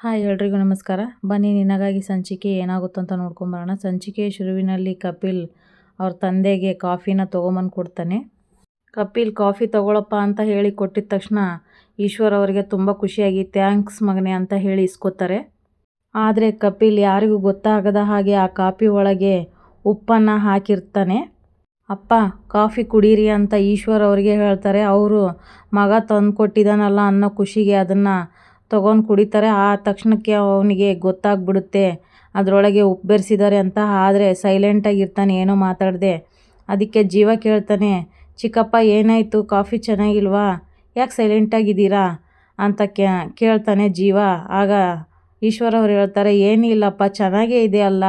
Hi ಎಲ್ರಿಗೂ ನಮಸ್ಕಾರ. ಬನ್ನಿ, ನಿನಗಾಗಿ ಸಂಚಿಕೆ ಏನಾಗುತ್ತೋ ಅಂತ ನೋಡ್ಕೊಂಬರೋಣ. ಸಂಚಿಕೆ ಶುರುವಿನಲ್ಲಿ ಕಪಿಲ್ ಅವ್ರ ತಂದೆಗೆ ಕಾಫಿನ ತೊಗೊಂಬಂದು ಕೊಡ್ತಾನೆ. ಕಪಿಲ್, ಕಾಫಿ ತಗೊಳಪ್ಪ ಅಂತ ಹೇಳಿ ಕೊಟ್ಟಿದ ತಕ್ಷಣ ಈಶ್ವರ್ ಅವರಿಗೆ ತುಂಬ ಖುಷಿಯಾಗಿ, ಥ್ಯಾಂಕ್ಸ್ ಮಗನೆ ಅಂತ ಹೇಳಿ ಇಸ್ಕೋತಾರೆ. ಆದರೆ ಕಪಿಲ್ ಯಾರಿಗೂ ಗೊತ್ತಾಗದ ಹಾಗೆ ಆ ಕಾಫಿ ಒಳಗೆ ಉಪ್ಪನ್ನು ಹಾಕಿರ್ತಾನೆ. ಅಪ್ಪ, ಕಾಫಿ ಕುಡೀರಿ ಅಂತ ಈಶ್ವರ್ ಅವರಿಗೆ ಹೇಳ್ತಾರೆ. ಅವರು ಮಗ ತಂದು ಕೊಟ್ಟಿದ್ದಾನಲ್ಲ ಅನ್ನೋ ಖುಷಿಗೆ ಅದನ್ನು ತೊಗೊಂಡು ಕುಡಿತಾರೆ, ಆ ತಕ್ಷಣಕ್ಕೆ ಅವನಿಗೆ ಗೊತ್ತಾಗ್ಬಿಡುತ್ತೆ. ಅದರೊಳಗೆ ಉಪ್ಪು ಬೆರೆಸಿದ್ದಾರೆ ಅಂತ. ಆದರೆ ಸೈಲೆಂಟಾಗಿರ್ತಾನೆ ಏನೋ ಮಾತಾಡದೆ. ಅದಕ್ಕೆ ಜೀವ ಕೇಳ್ತಾನೆ, ಚಿಕ್ಕಪ್ಪ, ಏನಾಯಿತು? ಕಾಫಿ ಚೆನ್ನಾಗಿಲ್ವಾ? ಯಾಕೆ ಸೈಲೆಂಟಾಗಿದ್ದೀರಾ ಅಂತ ಕೇಳ್ತಾನೆ ಜೀವ. ಆಗ ಈಶ್ವರ ಅವ್ರು ಹೇಳ್ತಾರೆ ಏನಿಲ್ಲಪ್ಪ ಚೆನ್ನಾಗೇ ಇದೆ ಅಲ್ಲ?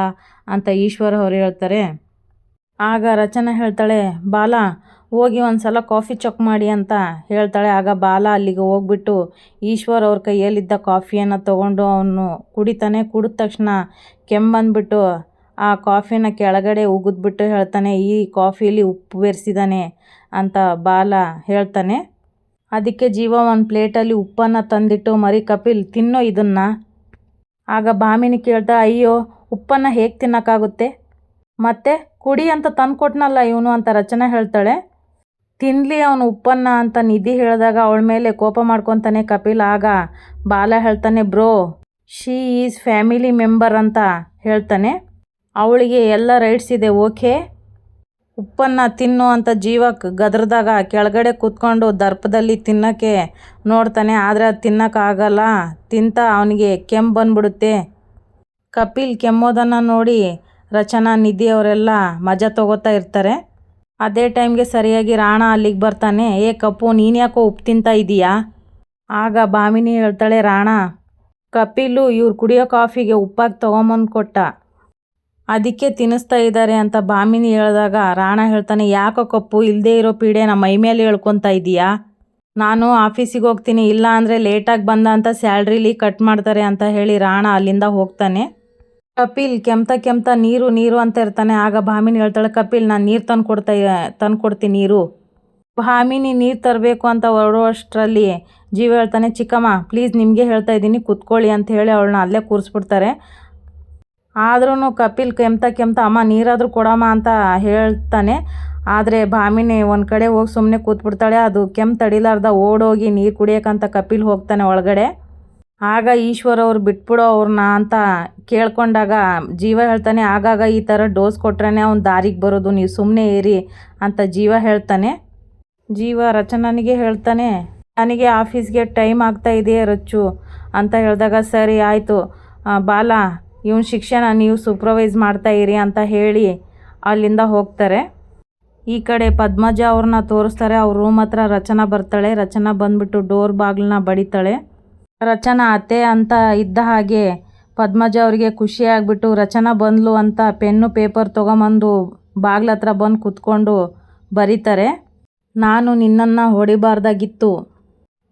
ಅಂತ ಈಶ್ವರ ಅವ್ರು ಹೇಳ್ತಾರೆ. ಆಗ ರಚನಾ ಹೇಳ್ತಾಳೆ, ಬಾಲ ಹೋಗಿ ಒಂದು ಸಲ ಕಾಫಿ ಚೆಕ್ ಮಾಡಿ ಅಂತ ಹೇಳ್ತಾಳೆ. ಆಗ ಬಾಲ ಅಲ್ಲಿಗೆ ಹೋಗ್ಬಿಟ್ಟು ಈಶ್ವರ್ ಅವ್ರ ಕೈಯಲ್ಲಿದ್ದ ಕಾಫಿಯನ್ನು ತೊಗೊಂಡು ಅವನು ಕುಡಿತಾನೆ. ಕುಡಿದ ತಕ್ಷಣ ಕೆಮ್ಮಂದ್ಬಿಟ್ಟು ಆ ಕಾಫಿನ ಕೆಳಗಡೆ ಉಗಿದ್ಬಿಟ್ಟು ಹೇಳ್ತಾನೆ, ಈ ಕಾಫಿಲಿ ಉಪ್ಪು ಬೆರೆಸಿದ್ದಾನೆ ಅಂತ ಬಾಲ ಹೇಳ್ತಾನೆ. ಅದಕ್ಕೆ ಜೀವ ಒಂದು ಪ್ಲೇಟಲ್ಲಿ ಉಪ್ಪನ್ನು ತಂದಿಟ್ಟು, ಮರಿ ಕಪಿಲ್, ತಿನ್ನೋ ಇದನ್ನು ಆಗ ಬಾಮಿನಿ ಕೇಳ್ತಾ, ಅಯ್ಯೋ, ಉಪ್ಪನ್ನು ಹೇಗೆ ತಿನ್ನೋಕ್ಕಾಗುತ್ತೆ? ಮತ್ತೆ, ಕುಡಿ ಅಂತ ತಂದು ಕೊಟ್ನಲ್ಲ ಇವನು ಅಂತ ರಚನೆ ಹೇಳ್ತಾಳೆ. ತಿನ್ನಲಿ ಅವನು ಉಪ್ಪನ್ನ ಅಂತ ನಿಧಿ ಹೇಳಿದಾಗ ಅವಳ ಮೇಲೆ ಕೋಪ ಮಾಡ್ಕೊತಾನೆ ಕಪಿಲ್. ಆಗ ಬಾಲ ಹೇಳ್ತಾನೆ, bro she is family member ಅಂತ ಹೇಳ್ತಾನೆ. ಅವಳಿಗೆ ಎಲ್ಲ ರೈಟ್ಸ್ ಇದೆ ಓಕೆ ಉಪ್ಪನ್ನು ತಿನ್ನು ಅಂತ ಜೀವಕ್ಕೆ ಗದ್ರದಾಗ ಕೆಳಗಡೆ ಕೂತ್ಕೊಂಡು ದರ್ಪದಲ್ಲಿ ತಿನ್ನೋಕ್ಕೆ ನೋಡ್ತಾನೆ. ಆದರೆ ಅದು ತಿನ್ನೋಕ್ಕಾಗಲ್ಲ ತಿಂತ ಅವನಿಗೆ ಕೆಮ್ಮು ಬಂದ್ಬಿಡುತ್ತೆ. ಕಪಿಲ್ ಕೆಮ್ಮೋದನ್ನು ನೋಡಿ ರಚನಾ, ನಿಧಿ ಅವರೆಲ್ಲ ಮಜಾ ತಗೋತಾ ಇರ್ತಾರೆ. ಅದೇ ಟೈಮ್ಗೆ ಸರಿಯಾಗಿ ರಾಣ ಅಲ್ಲಿಗೆ ಬರ್ತಾನೆ. ಏ ಕಪ್ಪು, ನೀನು ಯಾಕೋ ಉಪ್ಪು ತಿಂತಾ ಇದೀಯಾ? ಆಗ ಬಾಮಿನಿ ಹೇಳ್ತಾಳೆ, ರಾಣ, ಕಪಿಲು ಇವ್ರು ಕುಡಿಯೋ ಕಾಫಿಗೆ ಉಪ್ಪಾಗಿ ತೊಗೊಂಬಂದು ಕೊಟ್ಟ. ಅದಕ್ಕೆ ತಿನ್ನಿಸ್ತಾ ಇದ್ದಾರೆ ಅಂತ ಭಾಮಿನಿ ಹೇಳಿದಾಗ ರಾಣ ಹೇಳ್ತಾನೆ, ಯಾಕೋ ಕಪ್ಪು ಇಲ್ಲದೇ ಇರೋ ಪೀಡೆ ನಮ್ಮ ಮೈ ಮೇಲೆ ಹೇಳ್ಕೊತಾ ಇದೀಯಾ? ನಾನು ಆಫೀಸಿಗೆ ಹೋಗ್ತೀನಿ, ಇಲ್ಲ ಅಂದರೆ ಲೇಟಾಗಿ ಬಂದ ಅಂತ ಸ್ಯಾಲ್ರಿಲಿ ಕಟ್ ಮಾಡ್ತಾರೆ ಅಂತ ಹೇಳಿ ರಾಣ ಅಲ್ಲಿಂದ ಹೋಗ್ತಾನೆ. ಕಪಿಲ್ ಕೆಮ್ತ ಕೆಮ್ತ ನೀರು ನೀರು ಅಂತ ಇರ್ತಾನೆ. ಆಗ ಭಾಮಿನಿ ಹೇಳ್ತಾಳೆ, ಕಪಿಲ್, ನಾನು ನೀರು ತಂದು ಕೊಡ್ತಾ ತಂದು ಕೊಡ್ತೀನಿ ನೀರು. ಭಾಮಿನಿ ನೀರು ತರಬೇಕು ಅಂತ ಹೊರಡುವಷ್ಟರಲ್ಲಿ ಜೀವ ಹೇಳ್ತಾನೆ, ಚಿಕ್ಕಮ್ಮ ಪ್ಲೀಸ್ ನಿಮಗೆ ಹೇಳ್ತಾ ಇದ್ದೀನಿ, ಕುತ್ಕೊಳ್ಳಿ ಅಂತ ಹೇಳಿ ಅವಳನ್ನ ಅಲ್ಲೇ ಕೂರಿಸ್ಬಿಡ್ತಾರೆ. ಆದ್ರೂ ಕಪಿಲ್ ಕೆಮ್ತ ಕೆಮ್ತ, ಅಮ್ಮ, ನೀರಾದರೂ ಕೊಡಮ್ಮ ಅಂತ ಹೇಳ್ತಾನೆ. ಆದರೆ ಭಾಮಿನಿ ಒಂದು ಕಡೆ ಹೋಗಿ ಸುಮ್ಮನೆ ಕೂತ್ಬಿಡ್ತಾಳೆ. ಅದು ಕೆಮ್ಮು ತಡಿಲಾರ್ದ ಓಡೋಗಿ ನೀರು ಕುಡಿಯೋಕ್ಕಂತ ಕಪಿಲ್ ಹೋಗ್ತಾನೆ ಒಳಗಡೆ. ಆಗ ಈಶ್ವರ ಅವ್ರು ಬಿಟ್ಬಿಡೋ ಅವ್ರನ್ನ ಅಂತ ಕೇಳ್ಕೊಂಡಾಗ ಜೀವ ಹೇಳ್ತಾನೆ, ಆಗಾಗ ಈ ಥರ ಡೋಸ್ ಕೊಟ್ರೇ ಅವ್ನು ದಾರಿಗೆ ಬರೋದು, ನೀವು ಸುಮ್ಮನೆ ಏರಿ ಅಂತ ಜೀವ ಹೇಳ್ತಾನೆ. ಜೀವ ರಚನನಿಗೆ ಹೇಳ್ತಾನೆ, ನನಗೆ ಆಫೀಸ್ಗೆ ಟೈಮ್ ಆಗ್ತಾ ಇದೆಯೇ ರಚ್ಚು ಅಂತ ಹೇಳಿದಾಗ, ಸರಿ ಆಯಿತು ಬಾಲ, ಇವನ್ ಶಿಕ್ಷಣ ನೀವು ಸೂಪ್ರವೈಸ್ ಮಾಡ್ತಾ ಇರಿ ಅಂತ ಹೇಳಿ ಅಲ್ಲಿಂದ ಹೋಗ್ತಾರೆ. ಈ ಕಡೆ ಪದ್ಮಜ ಅವ್ರನ್ನ ತೋರಿಸ್ತಾರೆ, ಅವ್ರ ರೂಮ್ ಹತ್ರ ರಚನಾ ಬರ್ತಾಳೆ, ರಚನಾ ಬಂದ್ಬಿಟ್ಟು ಡೋರ್ ಬಾಗಿಲನ್ನ ಬಡಿತಾಳೆ. ರಚನಾ ಅತ್ತೆ ಅಂತ ಇದ್ದ ಹಾಗೆ ಪದ್ಮಜ ಅವರಿಗೆ ಖುಷಿಯಾಗ್ಬಿಟ್ಟು ರಚನಾ ಬಂದ್ಲು ಅಂತ ಪೆನ್ನು ಪೇಪರ್ ತೊಗೊಂಬಂದು ಬಾಗ್ಲ ಹತ್ರ ಬಂದು ಕೂತ್ಕೊಂಡು ಬರೀತಾರೆ. ನಾನು ನಿನ್ನನ್ನು ಹೊಡಿಬಾರ್ದಾಗಿತ್ತು.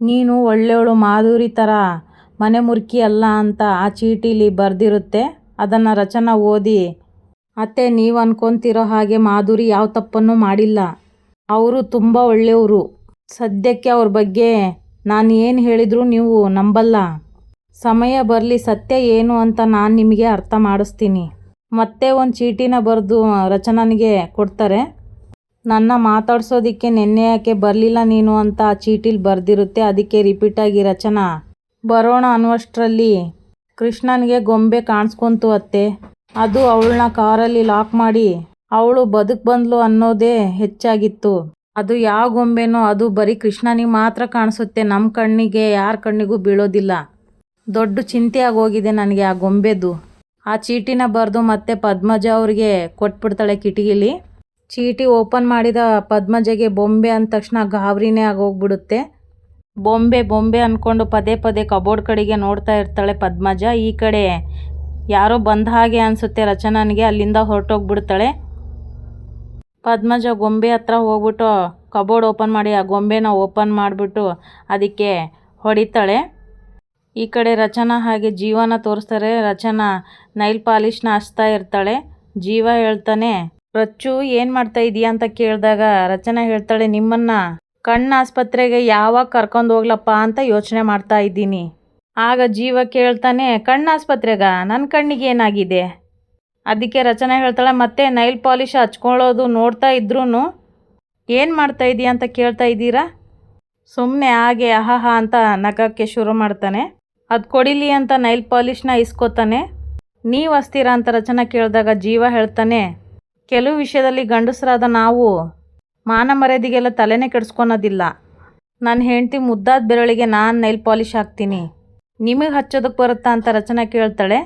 ನೀನು ಒಳ್ಳೆಯವಳು ಮಾಧುರಿ ಥರ ಮನೆ ಮುರ್ಕಿ ಅಲ್ಲ ಅಂತ ಆ ಚೀಟಿಲಿ ಬರೆದಿರುತ್ತೆ. ಅದನ್ನು ರಚನಾ ಓದಿ, ಅತ್ತೆ, ನೀವು ಅನ್ಕೊತಿರೋ ಹಾಗೆ ಮಾಧುರಿ ಯಾವ ತಪ್ಪನ್ನು ಮಾಡಿಲ್ಲ. ಅವರು ತುಂಬ ಒಳ್ಳೆಯವರು. ಸದ್ಯಕ್ಕೆ ಅವ್ರ ಬಗ್ಗೆ ನಾನು ಏನು ಹೇಳಿದರೂ ನೀವು ನಂಬಲ್ಲ. ಸಮಯ ಬರಲಿ ಸತ್ಯ ಏನು ಅಂತ ನಾನು ನಿಮಗೆ ಅರ್ಥ ಮಾಡಿಸ್ತೀನಿ. ಮತ್ತೆ ಒಂದು ಚೀಟಿನ ಬರೆದು ರಚನನಿಗೆ ಕೊಡ್ತಾರೆ. ನನ್ನ ಮಾತಾಡ್ಸೋದಕ್ಕೆ ನೆನ್ನೆ ಯಾಕೆ ಬರಲಿಲ್ಲ ನೀನು ಅಂತ ಆ ಚೀಟಿಲಿ ಬರೆದಿರುತ್ತೆ, ಅದಕ್ಕೆ ರಿಪೀಟಾಗಿ ರಚನಾ. ಬರೋಣ ಅನ್ನುವಷ್ಟರಲ್ಲಿ. ಕೃಷ್ಣನಿಗೆ ಗೊಂಬೆ ಕಾಣಿಸ್ಕೊಂತು ಅತ್ತೆ. ಅದು ಅವಳನ್ನ ಕಾರಲ್ಲಿ ಲಾಕ್ ಮಾಡಿ. ಅವಳು ಬದುಕು ಬಂದ್ಲು ಅನ್ನೋದೇ ಹೆಚ್ಚಾಗಿತ್ತು. ಅದು ಯಾವ ಗೊಂಬೆನೋ ಅದು ಬರೀ ಕೃಷ್ಣನಿಗೆ ಮಾತ್ರ ಕಾಣಿಸುತ್ತೆ. ನಮ್ಮ ಕಣ್ಣಿಗೆ, ಯಾರ ಕಣ್ಣಿಗೂ ಬೀಳೋದಿಲ್ಲ. ದೊಡ್ಡ ಚಿಂತೆ ಆಗೋಗಿದೆ ನನಗೆ ಆ ಗೊಂಬೆದು. ಆ ಚೀಟಿನ ಬರೆದು ಮತ್ತೆ ಪದ್ಮಜ ಅವ್ರಿಗೆ ಕೊಟ್ಬಿಡ್ತಾಳೆ ಕಿಟಕಿಲಿ. ಚೀಟಿ ಓಪನ್ ಮಾಡಿದ ಪದ್ಮಜಗೆ ಬೊಂಬೆ ಅಂದ ತಕ್ಷಣ ಗಾಬರಿನೇ ಆಗೋಗ್ಬಿಡುತ್ತೆ. ಬೊಂಬೆ ಬೊಂಬೆ ಅಂದ್ಕೊಂಡು ಪದೇ ಪದೇ ಕಬೋರ್ಡ್ ಕಡೆಗೆ ನೋಡ್ತಾ ಇರ್ತಾಳೆ ಪದ್ಮಜ. ಈ ಕಡೆ ಯಾರೋ ಬಂದ ಹಾಗೆ ಅನಿಸುತ್ತೆ ರಚನನಿಗೆ. ಅಲ್ಲಿಂದ ಹೊರಟೋಗ್ಬಿಡ್ತಾಳೆ. ಪದ್ಮಜ ಗೊಂಬೆ ಹತ್ರ ಹೋಗ್ಬಿಟ್ಟು ಕಬೋರ್ಡ್ ಓಪನ್ ಮಾಡಿ, ಆ ಗೊಂಬೆನ ಓಪನ್ ಮಾಡಿಬಿಟ್ಟು ಅದಕ್ಕೆ ಹೊಡಿತಾಳೆ. ಈ ಕಡೆ ರಚನಾ ಹಾಗೆ ಜೀವನ ತೋರಿಸ್ತಾರೆ. ರಚನಾ ನೈಲ್ ಪಾಲಿಶ್ನ ಹಚ್ತಾ ಇರ್ತಾಳೆ. ಜೀವ ಹೇಳ್ತಾನೆ, ರಚ್ಚು, ಏನು ಮಾಡ್ತಾ ಇದೀಯಾ? ಅಂತ ಕೇಳಿದಾಗ ರಚನಾ ಹೇಳ್ತಾಳೆ, ನಿಮ್ಮನ್ನ ಕಣ್ಣು ಆಸ್ಪತ್ರೆಗೆ ಯಾವಾಗ ಕರ್ಕೊಂಡು ಹೋಗ್ಲಪ್ಪ ಅಂತ ಯೋಚನೆ ಮಾಡ್ತಾ ಇದ್ದೀನಿ. ಆಗ ಜೀವ ಕೇಳ್ತಾನೆ ಕಣ್ಣಾಸ್ಪತ್ರೆಗ ನನ್ನ ಕಣ್ಣಿಗೆ ಏನಾಗಿದೆ? ಅದಕ್ಕೆ ರಚನೆ ಹೇಳ್ತಾಳೆ, ಮತ್ತೆ ನೈಲ್ ಪಾಲಿಶ್ ಹಚ್ಕೊಳ್ಳೋದು ನೋಡ್ತಾ ಇದ್ರೂ ಏನು ಮಾಡ್ತಾ ಇದೀಯ ಅಂತ ಕೇಳ್ತಾ ಇದ್ದೀರಾ? ಸುಮ್ಮನೆ ಹಾಗೆ ಅಹಹ ಅಂತ ನಗಕ್ಕೆ ಶುರು ಮಾಡ್ತಾನೆ. ಅದು ಕೊಡಿಲಿ ಅಂತ ನೈಲ್ ಪಾಲಿಷ್ನ ಇಸ್ಕೋತಾನೆ. ನೀವು ಹಸ್ತೀರಾ ಅಂತ ರಚನೆ ಕೇಳಿದಾಗ ಜೀವ ಹೇಳ್ತಾನೆ, ಕೆಲವು ವಿಷಯದಲ್ಲಿ ಗಂಡಸರಾದ ನಾವು ಮಾನ ಮರ್ಯಾದೆಗೆಲ್ಲ ತಲೆನೇ ಕೆಡಿಸ್ಕೊಳೋದಿಲ್ಲ. ನನ್ನ ಹೆಂಡತಿ ಮುದ್ದಾದ ಬೆರಳಿಗೆ ನಾನು ನೈಲ್ ಪಾಲಿಶ್ ಹಾಕ್ತೀನಿ. ನಿಮಗೆ ಹಚ್ಚೋದಕ್ಕೆ ಬರುತ್ತಾ? ಅಂತ ರಚನೆ ಕೇಳ್ತಾಳೆ.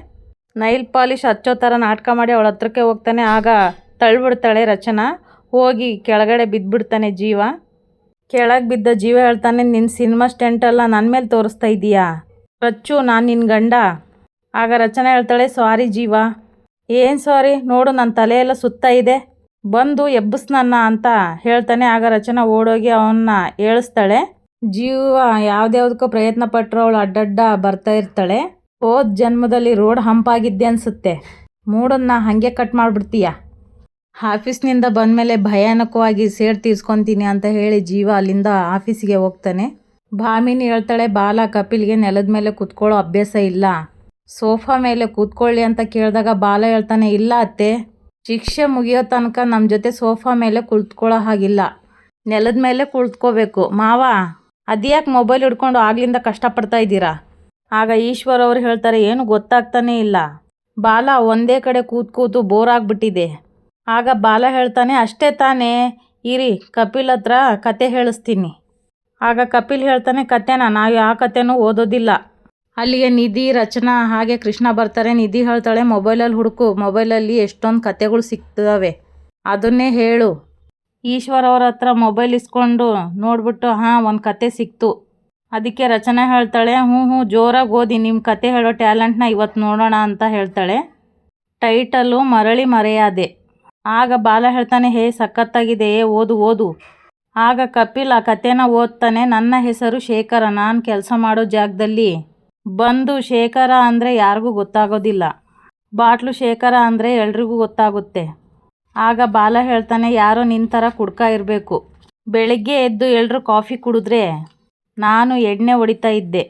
ನೈಲ್ ಪಾಲಿಶ್ ಹಚ್ಚೋ ಥರ ನಾಟಕ ಮಾಡಿ ಅವಳ ಹತ್ರಕ್ಕೆ ಹೋಗ್ತಾನೆ, ಆಗ ತಳ್ಳಿಬಿಡ್ತಾಳೆ ರಚನಾ. ಹೋಗಿ ಕೆಳಗಡೆ ಬಿದ್ದುಬಿಡ್ತಾನೆ ಜೀವ. ಕೆಳಗೆ ಬಿದ್ದ ಜೀವ ಹೇಳ್ತಾನೆ ನಿನ್ನ ಸಿನಿಮಾ ಸ್ಟೆಂಟೆಲ್ಲ ನನ್ನ ಮೇಲೆ ತೋರಿಸ್ತಾ ಇದ್ದೀಯಾ ರಚ್ಚು, ನಾನು ನಿನ್ನ ಗಂಡ. ಆಗ ರಚನಾ ಹೇಳ್ತಾಳೆ, ಸಾರಿ ಜೀವ. ಏನು ಸಾರಿ? ನೋಡು ನನ್ನ ತಲೆಯೆಲ್ಲ ಸುತ್ತ ಇದೆ. ಬಂದು ಎಬ್ಬಿಸ್ನನ್ನ ಅಂತ ಹೇಳ್ತಾನೆ, ಆಗ ರಚನಾ ಓಡೋಗಿ ಅವನ್ನ ಏಳಿಸ್ತಾಳೆ. ಜೀವ ಯಾವ್ದ್ಯಾವ್ದಕ್ಕೋ ಪ್ರಯತ್ನ ಪಟ್ಟರು ಅವಳು ಅಡ್ಡಡ್ಡ ಬರ್ತಾ ಇರ್ತಾಳೆ. ಹೋದ ಜನ್ಮದಲ್ಲಿ ರೋಡ್ ಹಂಪಾಗಿದ್ದೆ ಅನ್ಸುತ್ತೆ. ಮೂಡನ್ನ ಹಾಗೆ ಕಟ್ ಮಾಡಿಬಿಡ್ತೀಯ? ಆಫೀಸ್ನಿಂದ ಬಂದಮೇಲೆ ಭಯಾನಕವಾಗಿ ಸೇಡ್ ತೀರ್ಸ್ಕೊತೀನಿ ಅಂತ ಹೇಳಿ ಜೀವ ಅಲ್ಲಿಂದ ಆಫೀಸಿಗೆ ಹೋಗ್ತಾನೆ. ಭಾಮಿನಿ ಹೇಳ್ತಾಳೆ, ಬಾಲ, ಕಪಿಲ್ಗೆ ನೆಲದ ಮೇಲೆ ಕೂತ್ಕೊಳ್ಳೋ ಅಭ್ಯಾಸ ಇಲ್ಲ. ಸೋಫಾ ಮೇಲೆ ಕೂತ್ಕೊಳ್ಳಿ ಅಂತ ಕೇಳಿದಾಗ ಬಾಲ ಹೇಳ್ತಾನೆ, ಇಲ್ಲ ಅತ್ತೆ. ಶಿಕ್ಷೆ ಮುಗಿಯೋ ತನಕ ನಮ್ಮ ಜೊತೆ ಸೋಫಾ ಮೇಲೆ ಕುಳಿತುಕೊಳ್ಳೋ ಹಾಗಿಲ್ಲ. ನೆಲದ ಮೇಲೆ ಕುಳಿತುಕೋಬೇಕು. ಮಾವ, ಅದ್ಯಾಕೆ ಮೊಬೈಲ್ ಹಿಡ್ಕೊಂಡು ಆಗ್ಲಿಂದ ಕಷ್ಟಪಡ್ತಾ ಇದ್ದೀರಾ? ಆಗ ಈಶ್ವರ್ ಅವರು ಹೇಳ್ತಾರೆ, ಏನು ಗೊತ್ತಾಗ್ತಾನೇ ಇಲ್ಲ. ಬಾಲ ಒಂದೇ ಕಡೆ ಕೂತ್ ಕೂತು ಬೋರ್ ಆಗ್ಬಿಟ್ಟಿದೆ. ಆಗ ಬಾಲ ಹೇಳ್ತಾನೆ, ಅಷ್ಟೇ ತಾನೇ. ಇರಿ, ಕಪಿಲ್ ಹತ್ರ ಕತೆ ಹೇಳಿಸ್ತೀನಿ. ಆಗ ಕಪಿಲ್ ಹೇಳ್ತಾನೆ, ಕತೆನ? ನಾವು ಯಾವ ಕತೆನೂ ಓದೋದಿಲ್ಲ. ಅಲ್ಲಿಗೆ ನಿಧಿ, ರಚನಾ, ಹಾಗೆ ಕೃಷ್ಣ ಬರ್ತಾರೆ. ನಿಧಿ ಹೇಳ್ತಾಳೆ, ಮೊಬೈಲಲ್ಲಿ ಹುಡುಕು, ಮೊಬೈಲಲ್ಲಿ ಎಷ್ಟೊಂದು ಕತೆಗಳು ಸಿಗ್ತವೆ. ಅದನ್ನೇ ಹೇಳು. ಈಶ್ವರ ಅವ್ರ ಹತ್ರ ಮೊಬೈಲ್ ಇಸ್ಕೊಂಡು ನೋಡ್ಬಿಟ್ಟು, ಹಾಂ, ಒಂದು ಕತೆ ಸಿಕ್ತು. ಅದಕ್ಕೆ ರಚನೆ ಹೇಳ್ತಾಳೆ, ಹ್ಞೂ ಹ್ಞೂ ಜೋರಾಗಿ ಓದಿ ನಿಮ್ಮ ಕತೆ ಹೇಳೋ ಟ್ಯಾಲೆಂಟ್ನ ಇವತ್ತು ನೋಡೋಣ ಅಂತ ಹೇಳ್ತಾಳೆ. ಟೈಟಲು ಮರಳಿ ಮರೆಯಾದೆ. ಆಗ ಬಾಲ ಹೇಳ್ತಾನೆ, ಹೇ ಸಖತ್ತಾಗಿದೆ, ಏ ಓದು ಓದು. ಆಗ ಕಪಿಲ್ ಆ ಕತೆನ ಓದ್ತಾನೆ, ನನ್ನ ಹೆಸರು ಶೇಖರ, ನಾನು ಕೆಲಸ ಮಾಡೋ ಜಾಗದಲ್ಲಿ. ಬಂದು ಶೇಖರ ಅಂದರೆ ಯಾರಿಗೂ ಗೊತ್ತಾಗೋದಿಲ್ಲ. ಬಾಟ್ಲು ಶೇಖರ ಅಂದರೆ ಎಲ್ರಿಗೂ ಗೊತ್ತಾಗುತ್ತೆ. ಆಗ ಬಾಲ ಹೇಳ್ತಾನೆ, ಯಾರೋ ನಿನ್ನ ಥರ ಕುಡ್ಕ ಇರಬೇಕು. ಬೆಳಿಗ್ಗೆ ಎದ್ದು ಎಲ್ಲರೂ ಕಾಫಿ ಕುಡಿದ್ರೆ ನಾನು ಎಣ್ಣೆ ಹೊಡಿತಾ ಇದ್ದೆ.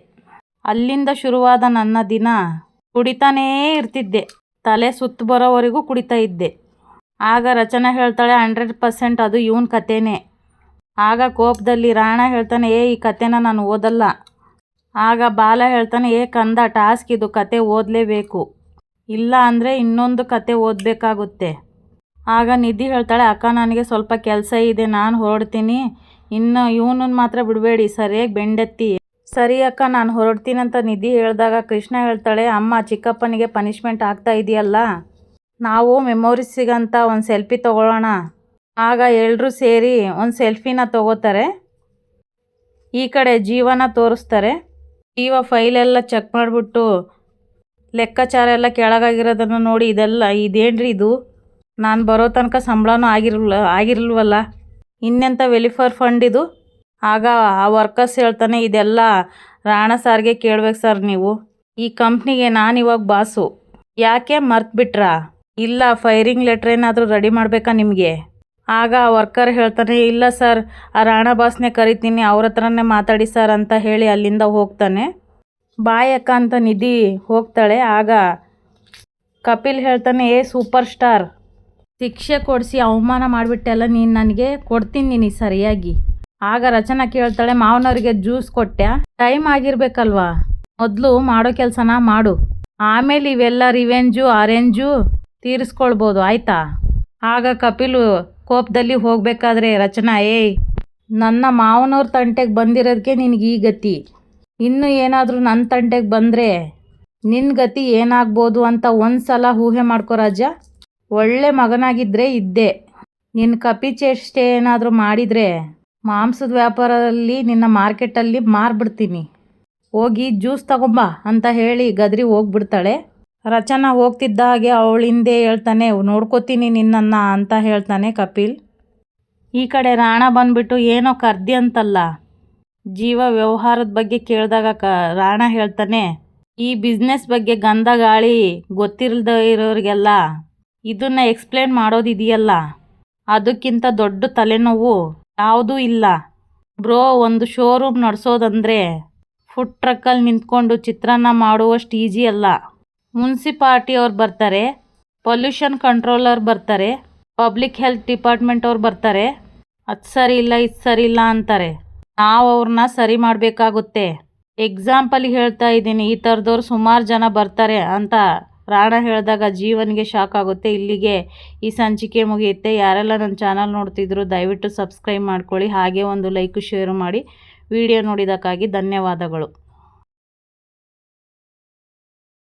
ಅಲ್ಲಿಂದ ಶುರುವಾದ ನನ್ನ ದಿನ ಕುಡಿತಾನೇ ಇರ್ತಿದ್ದೆ. ತಲೆ ಸುತ್ತು ಬರೋವರೆಗೂ ಕುಡಿತಾ ಇದ್ದೆ. ಆಗ ರಚನಾ ಹೇಳ್ತಾಳೆ, ಹಂಡ್ರೆಡ್ ಪರ್ಸೆಂಟ್ ಅದು ಇವನ್ ಕಥೆನೇ ಆಗ ಕೋಪದಲ್ಲಿ ರಾಣ ಹೇಳ್ತಾನೆ, ಏ, ಈ ಕತೆನ ನಾನು ಓದಲ್ಲ. ಆಗ ಬಾಲ ಹೇಳ್ತಾನೆ, ಏ, ಕಂದ, ಟಾಸ್ಕ್ ಇದು, ಕತೆ ಓದಲೇಬೇಕು. ಇಲ್ಲ ಅಂದರೆ ಇನ್ನೊಂದು ಕತೆ ಓದಬೇಕಾಗುತ್ತೆ. ಆಗ ನಿಧಿ ಹೇಳ್ತಾಳೆ, ಅಕ್ಕ, ನನಗೆ ಸ್ವಲ್ಪ ಕೆಲಸ ಇದೆ, ನಾನು ಹೊರಡ್ತೀನಿ. ಇನ್ನು ಇವನನ್ನು ಮಾತ್ರ ಬಿಡಬೇಡಿ, ಸರಿಯಾಗಿ ಬೆಂಡೆತ್ತಿ. ಸರಿ ಅಕ್ಕ, ನಾನು ಹೊರಡ್ತೀನಂತ ನಿಧಿ ಹೇಳಿದಾಗ ಕೃಷ್ಣ ಹೇಳ್ತಾಳೆ, ಅಮ್ಮ, ಚಿಕ್ಕಪ್ಪನಿಗೆ ಪನಿಷ್ಮೆಂಟ್ ಆಗ್ತಾ ಇದೆಯಲ್ಲ? ನಾವು ಮೆಮೊರೀಸಿಗಂತ ಒಂದು ಸೆಲ್ಫಿ ತಗೊಳ್ಳೋಣ. ಆಗ ಎಲ್ಲರೂ ಸೇರಿ ಒಂದು ಸೆಲ್ಫಿನ ತಗೋತಾರೆ. ಈ ಕಡೆ ಜೀವನ ತೋರಿಸ್ತಾರೆ. ಜೀವ ಫೈಲೆಲ್ಲ ಚೆಕ್ ಮಾಡಿಬಿಟ್ಟು ಲೆಕ್ಕಾಚಾರ ಎಲ್ಲ ಕೆಳಗಾಗಿರೋದನ್ನು ನೋಡಿ ಇದೆಲ್ಲ, ಇದೇನ್ರಿ ಇದು? ನಾನು ಬರೋ ತನಕ ಸಂಬಳನೂ ಆಗಿರಲ್ಲ ಆಗಿರಲ್ವಲ್ಲ? ಇನ್ನೆಂಥ ವೆಲಿಫೇರ್ ಫಂಡ್ ಇದು? ಆಗ ಆ ವರ್ಕರ್ಸ್ ಹೇಳ್ತಾನೆ, ಇದೆಲ್ಲ ರಾಣ ಸಾರ್ಗೆ ಕೇಳ್ಬೇಕು ಸರ್ ನೀವು. ಈ ಕಂಪ್ನಿಗೆ ನಾನು ಇವಾಗ ಬಾಸು. ಯಾಕೆ ಮರ್ತ್ಬಿಟ್ರಾ ಇಲ್ಲ ಫೈರಿಂಗ್ ಲೆಟ್ರ್ ಏನಾದರೂ ರೆಡಿ ಮಾಡಬೇಕಾ ನಿಮಗೆ? ಆಗ ಆ ವರ್ಕರ್ ಹೇಳ್ತಾನೆ, ಇಲ್ಲ ಸರ್ ಆ ರಾಣ ಬಾಸ್ನೇ ಕರಿತೀನಿ, ಅವ್ರ ಹತ್ರನೇ ಮಾತಾಡಿ ಸರ್ ಅಂತ ಹೇಳಿ ಅಲ್ಲಿಂದ ಹೋಗ್ತಾನೆ. ಬಾಯಕ್ಕ ಅಂತ ನಿಧಿ ಹೋಗ್ತಾಳೆ. ಆಗ ಕಪಿಲ್ ಹೇಳ್ತಾನೆ, ಏ ಸೂಪರ್ ಸ್ಟಾರ್ ಶಿಕ್ಷೆ ಕೊಡಿಸಿ ಅವಮಾನ ಮಾಡಿಬಿಟ್ಟೆಲ್ಲ ನೀನು ನನಗೆ ಕೊಡ್ತೀನಿ ನೀನು ಸರಿಯಾಗಿ. ಆಗ ರಚನಾ ಕೇಳ್ತಾಳೆ, ಮಾವನವರಿಗೆ ಜ್ಯೂಸ್ ಕೊಟ್ಟೆ. ಟೈಮ್ ಆಗಿರ್ಬೇಕಲ್ವಾ? ಮೊದಲು ಮಾಡೋ ಕೆಲಸನ ಮಾಡು. ಆಮೇಲೆ ಇವೆಲ್ಲ ರಿವೆಂಜು ಆರೆಂಜು ತೀರಿಸ್ಕೊಳ್ಬೋದು, ಆಯ್ತಾ? ಆಗ ಕಪಿಲು ಕೋಪದಲ್ಲಿ ಹೋಗಬೇಕಾದ್ರೆ ರಚನಾ, ಏಯ್, ನನ್ನ ಮಾವನವ್ರ ತಂಟೆಗೆ ಬಂದಿರೋದಕ್ಕೆ ನಿನಗೆ ಈ ಗತಿ. ಇನ್ನು ಏನಾದರೂ ನನ್ನ ತಂಟೆಗೆ ಬಂದರೆ ನಿನ್ನ ಗತಿ ಏನಾಗ್ಬೋದು ಅಂತ ಒಂದು ಸಲ ಊಹೆ ಮಾಡ್ಕೋ ರಾಜ ಒಳ್ಳೆ ಮಗನಾಗಿದ್ದರೆ ಇದ್ದೆ. ನಿನ್ನ ಕಪಿ ಚೇಷ್ಟೆ ಏನಾದರೂ ಮಾಡಿದರೆ ಮಾಂಸದ ವ್ಯಾಪಾರದಲ್ಲಿ ನಿನ್ನ ಮಾರ್ಕೆಟಲ್ಲಿ ಮಾರ್ಬಿಡ್ತೀನಿ. ಹೋಗಿ ಜ್ಯೂಸ್ ತಗೊಂಬಾ ಅಂತ ಹೇಳಿ ಗದ್ರಿ ಹೋಗ್ಬಿಡ್ತಾಳೆ. ರಚನಾ ಹೋಗ್ತಿದ್ದ ಹಾಗೆ ಅವಳಿಂದೆ ಹೇಳ್ತಾನೆ, ನೋಡ್ಕೋತೀನಿ ನಿನ್ನನ್ನು ಅಂತ ಹೇಳ್ತಾನೆ ಕಪಿಲ್. ಈ ಕಡೆ ರಾಣ ಬಂದ್ಬಿಟ್ಟು ಏನೋ ಕರ್ದಿ ಅಂತಲ್ಲ. ಜೀವ ವ್ಯವಹಾರದ ಬಗ್ಗೆ ಕೇಳಿದಾಗ ಕ, ರಾಣ ಹೇಳ್ತಾನೆ, ಈ ಬಿಸ್ನೆಸ್ ಬಗ್ಗೆ ಗಂಧ ಗಾಳಿ ಗೊತ್ತಿಲ್ಲದ ಇರೋರಿಗೆಲ್ಲ ಇದನ್ನ ಎಕ್ಸ್ಪ್ಲೇನ್ ಮಾಡೋದಿದೆಯಲ್ಲ? ಅದಕ್ಕಿಂತ ದೊಡ್ಡ ತಲೆನೋವು ಯಾವುದೂ ಇಲ್ಲ. ಬ್ರೋ, ಒಂದು ಶೋರೂಮ್ ನಡೆಸೋದಂದರೆ ಫುಡ್ ಟ್ರಕ್ಕಲ್ಲಿ ನಿಂತ್ಕೊಂಡು ಚಿತ್ರಾನ್ನ ಮಾಡುವಷ್ಟು ಈಜಿ ಅಲ್ಲ. ಮುನ್ಸಿಪಾಲ್ಟಿ ಅವ್ರು ಬರ್ತಾರೆ ಪೊಲ್ಯೂಷನ್ ಕಂಟ್ರೋಲರ್ ಬರ್ತಾರೆ ಪಬ್ಲಿಕ್ ಹೆಲ್ತ್ ಡಿಪಾರ್ಟ್ಮೆಂಟ್ ಅವ್ರು ಬರ್ತಾರೆ. ಅದು ಸರಿ ಇಲ್ಲ, ಇದು ಸರಿ ಇಲ್ಲ ಅಂತಾರೆ. ನಾವು ಅವ್ರನ್ನ ಸರಿ ಮಾಡಬೇಕಾಗುತ್ತೆ. ಎಕ್ಸಾಂಪಲ್ಗೆ ಹೇಳ್ತಾ ಇದ್ದೀನಿ, ಈ ಥರದವ್ರು ಸುಮಾರು ಜನ ಬರ್ತಾರೆ ಅಂತ ರಾಣ ಹೇಳಿದಾಗ ಜೀವನಿಗೆ ಶಾಕ್ ಆಗುತ್ತೆ. ಇಲ್ಲಿಗೆ ಈ ಸಂಚಿಕೆ ಮುಗಿಯುತ್ತೆ. ಯಾರೆಲ್ಲ ನನ್ನ ಚಾನಲ್ ನೋಡ್ತಿದ್ರು, ದಯವಿಟ್ಟು ಸಬ್ಸ್ಕ್ರೈಬ್ ಮಾಡ್ಕೊಳ್ಳಿ. ಹಾಗೆ ಒಂದು ಲೈಕ್, ಶೇರ್ ಮಾಡಿ. ವಿಡಿಯೋ ನೋಡಿದ್ದಕ್ಕಾಗಿ ಧನ್ಯವಾದಗಳು.